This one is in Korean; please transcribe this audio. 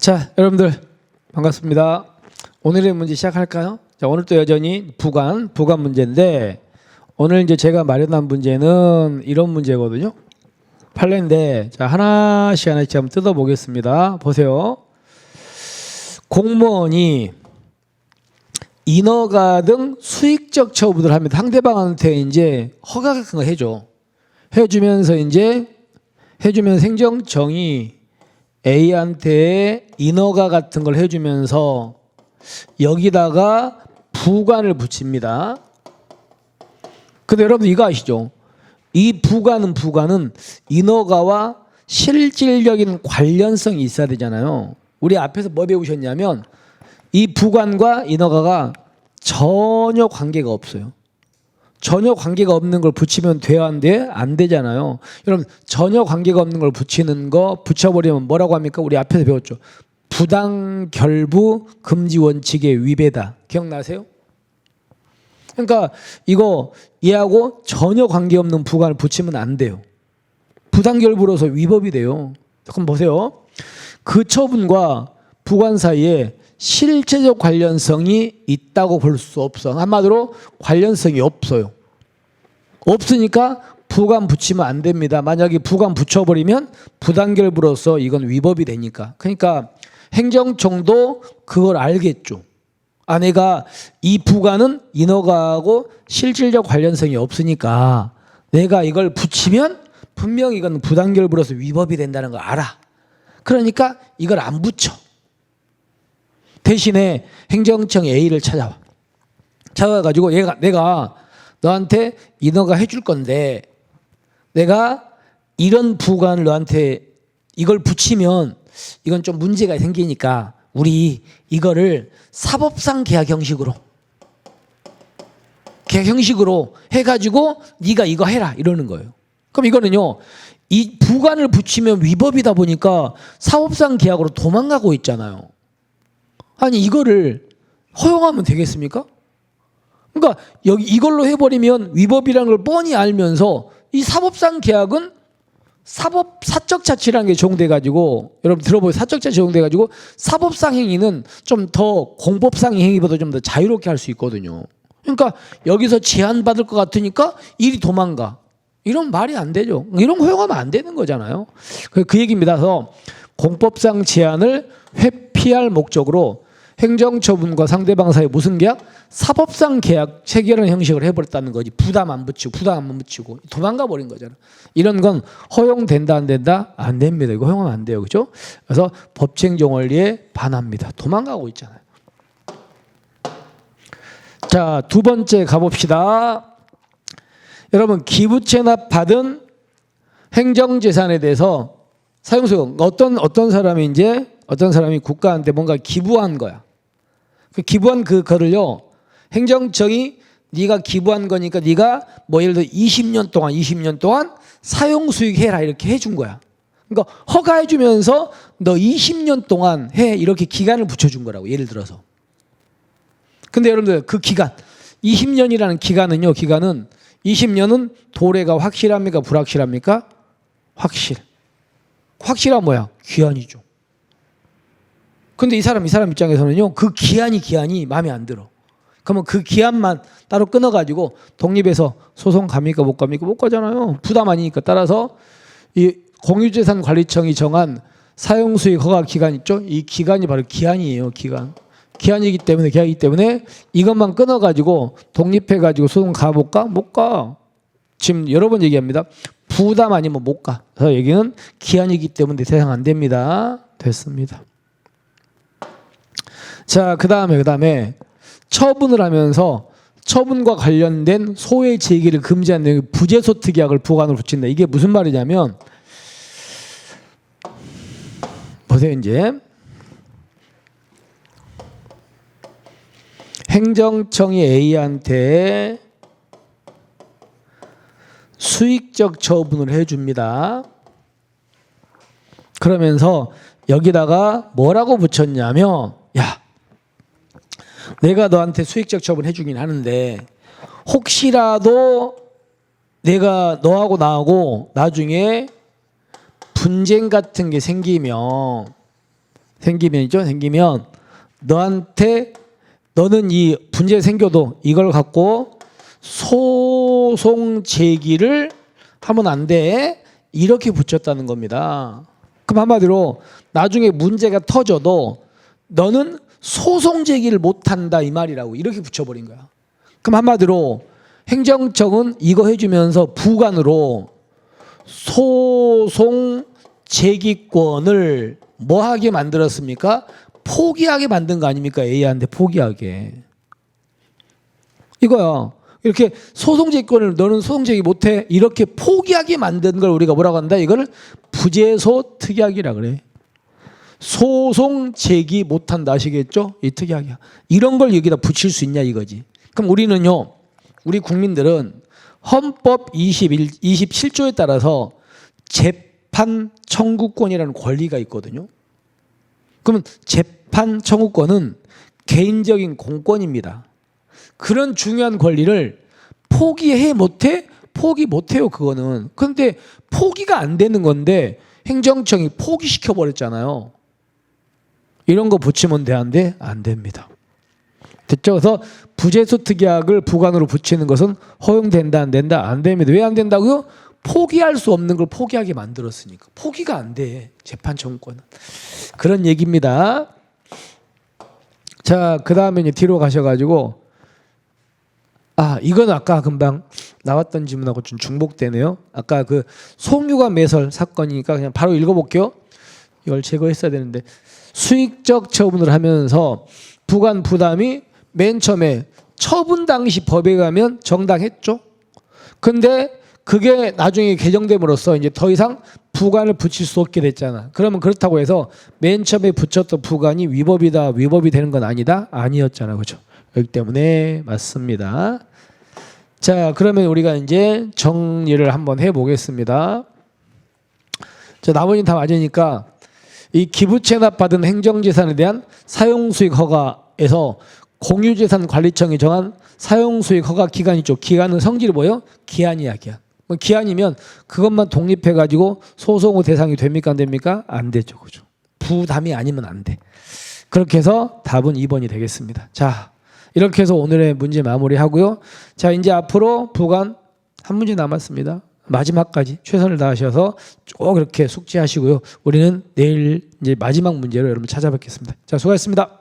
자, 여러분들 반갑습니다. 오늘의 문제 시작할까요? 자, 오늘도 여전히 부관, 부관 문제인데 오늘 이제 제가 마련한 문제는 이런 문제거든요. 판례인데 자, 하나씩 하나씩 한번 뜯어 보겠습니다. 보세요. 공무원이 인허가 등 수익적 처분을 하면 상대방한테 이제 허가 같은 거 해줘. 해주면서 이제 해주면 행정청이 A한테 인허가 같은 걸 해주면서 여기다가 부관을 붙입니다. 근데 여러분 이거 아시죠? 이 부관은 부관은 인허가와 실질적인 관련성이 있어야 되잖아요. 우리 앞에서 뭐 배우셨냐면 이 부관과 인허가가 전혀 관계가 없어요. 전혀 관계가 없는 걸 붙이면 돼야 안 돼? 안 되잖아요. 여러분 전혀 관계가 없는 걸 붙이는 거 붙여버리면 뭐라고 합니까? 우리 앞에서 배웠죠. 부당 결부 금지 원칙의 위배다. 기억나세요? 그러니까 이거 얘하고 전혀 관계없는 부관을 붙이면 안 돼요. 부당 결부로서 위법이 돼요. 그럼 보세요. 그 처분과 부관 사이에 실체적 관련성이 있다고 볼 수 없어. 한마디로 관련성이 없어요. 없으니까 부관 붙이면 안 됩니다. 만약에 부관 붙여버리면 부당결부로서 이건 위법이 되니까. 그러니까 행정청도 그걸 알겠죠. 아, 내가 이 부관은 인허가하고 실질적 관련성이 없으니까 내가 이걸 붙이면 분명히 이건 부당결부로서 위법이 된다는 걸 알아. 그러니까 이걸 안 붙여. 대신에 행정청 A를 찾아와. 찾아가지고 얘가 내가 너한테 인허가 해줄 건데 내가 이런 부관을 너한테 이걸 붙이면 이건 좀 문제가 생기니까 우리 이거를 사법상 계약 형식으로 계약 형식으로 해가지고 네가 이거 해라 이러는 거예요. 그럼 이거는요 이 부관을 붙이면 위법이다 보니까 사법상 계약으로 도망가고 있잖아요. 아니 이거를 허용하면 되겠습니까? 그러니까 여기 이걸로 해버리면 위법이라는 걸 뻔히 알면서 이 사법상 계약은 사법 사적 자치라는 게 적용돼 가지고 여러분 들어보세요 사적 자치 적용돼 가지고 사법상 행위는 좀 더 공법상 행위보다 좀 더 자유롭게 할 수 있거든요. 그러니까 여기서 제한 받을 것 같으니까 일이 도망가 이런 말이 안 되죠. 이런 거 허용하면 안 되는 거잖아요. 그, 그 얘기입니다. 그래서 공법상 제한을 회피할 목적으로 행정처분과 상대방 사이 무슨 계약? 사법상 계약 체결하는 형식을 해버렸다는 거지. 부담 안 붙이고 부담 안 붙이고 도망가 버린 거잖아. 이런 건 허용된다 안 된다? 안 됩니다. 이거 허용하면 안 돼요. 그죠? 그래서 법치행정 원리에 반합니다. 도망가고 있잖아요. 자, 두 번째 가봅시다. 여러분, 기부 체납 받은 행정재산에 대해서 사용소용 어떤 어떤 사람이 이제 어떤 사람이 국가한테 뭔가 기부한 거야. 그 기부한 그 거를요. 행정청이 네가 기부한 거니까 네가 뭐 예를 들어 20년 동안 20년 동안 사용 수익 해라 이렇게 해준 거야. 그러니까 허가해 주면서 너 20년 동안 해 이렇게 기간을 붙여 준 거라고 예를 들어서. 근데 여러분들 그 기간 20년이라는 기간은요. 기간은 20년은 도래가 확실합니까 불확실합니까? 확실. 확실한 뭐야? 기한이죠. 근데 이 사람 이 사람 입장에서는요 그 기한이 기한이 마음에 안 들어. 그러면 그 기한만 따로 끊어가지고 독립해서 소송 갑니까 못 갑니까 못 가잖아요. 부담 아니니까 따라서 이 공유재산 관리청이 정한 사용수익 허가 기간 있죠? 이 기간이 바로 기한이에요. 기간. 기한이기 때문에 기한이기 때문에 이것만 끊어가지고 독립해가지고 소송 가볼까 못 가. 지금 여러 번 얘기합니다. 부담 아니면 못 가. 그래서 여기는 기한이기 때문에 대상 안 됩니다. 됐습니다. 자, 그 다음에, 그 다음에 처분을 하면서 처분과 관련된 소외 제기를 내용 부재소 특약을 부관으로 붙인다. 이게 무슨 말이냐면 보세요, 이제. 행정청이 A한테 수익적 처분을 해줍니다. 그러면서 여기다가 뭐라고 붙였냐면, 야, 내가 너한테 수익적 처분 해주긴 하는데 혹시라도 내가 너하고 나하고 나중에 분쟁 같은 게 생기면 생기면 있죠. 생기면 너한테 너는 이 문제 생겨도 이걸 갖고 소송 제기를 하면 안 돼. 이렇게 붙였다는 겁니다. 그럼 한마디로 나중에 문제가 터져도 너는 소송 제기를 못 한다 이 말이라고 이렇게 붙여버린 거야. 그럼 한마디로 행정청은 이거 해주면서 부관으로 소송 제기권을 뭐 하게 만들었습니까? 포기하게 만든 거 아닙니까? A한테 포기하게. 이거야. 이렇게 소송 제기권을 너는 소송 제기 못해 이렇게 포기하게 만든 걸 우리가 뭐라고 한다? 이거를 부재소 특약이라 그래. 소송 제기 못한다 아시겠죠? 이 특약이야. 이런 걸 여기다 붙일 수 있냐 이거지. 그럼 우리는요. 우리 국민들은 헌법 21, 27조에 따라서 재판 청구권이라는 권리가 있거든요. 그러면 재판 청구권은 개인적인 공권입니다. 그런 중요한 권리를 포기해 못해? 포기 못해요 그거는. 그런데 포기가 안 되는 건데 행정청이 포기시켜 버렸잖아요. 이런 거 붙이면 돼안 됩니다. 됐죠? 그래서 부재소 특약을 부관으로 붙이는 것은 허용된다 안 된다 안 됩니다. 왜 안 된다고요? 포기할 수 없는 걸 포기하게 만들었으니까 포기가 안 돼. 재판 청구권은 그런 얘기입니다. 자, 그 다음에 이제 뒤로 가셔 가지고 아 이건 아까 금방 나왔던 질문하고 좀 중복되네요. 아까 그 송유관 매설 사건이니까 그냥 바로 읽어 볼게요. 이걸 제거했어야 되는데 수익적 처분을 하면서 부관 부담이 맨 처음에 처분 당시 법에 가면 정당했죠. 근데 그게 나중에 개정됨으로써 이제 더 이상 부관을 붙일 수 없게 됐잖아. 그러면 그렇다고 해서 맨 처음에 붙였던 부관이 위법이다, 위법이 되는 건 아니다, 아니었잖아, 그죠? 여기 때문에 맞습니다. 자, 그러면 우리가 이제 정리를 한번 해보겠습니다. 자, 나머지는 다 맞으니까 이 기부 체납 받은 행정재산에 대한 사용수익 허가에서 공유재산 관리청이 정한 사용수익 허가 기간이 있죠. 기간은 성질이 뭐예요? 기한이야, 기한. 뭐 기한이면 그것만 독립해가지고 소송 후 대상이 됩니까, 안 됩니까? 안 되죠, 그죠? 부담이 아니면 안 돼. 그렇게 해서 답은 2번이 되겠습니다. 자, 이렇게 해서 오늘의 문제 마무리하고요. 자, 이제 앞으로 부관 한 문제 남았습니다. 마지막까지 최선을 다하셔서 쭉 이렇게 숙지하시고요. 우리는 내일 이제 마지막 문제로 여러분 찾아뵙겠습니다. 자, 수고하셨습니다.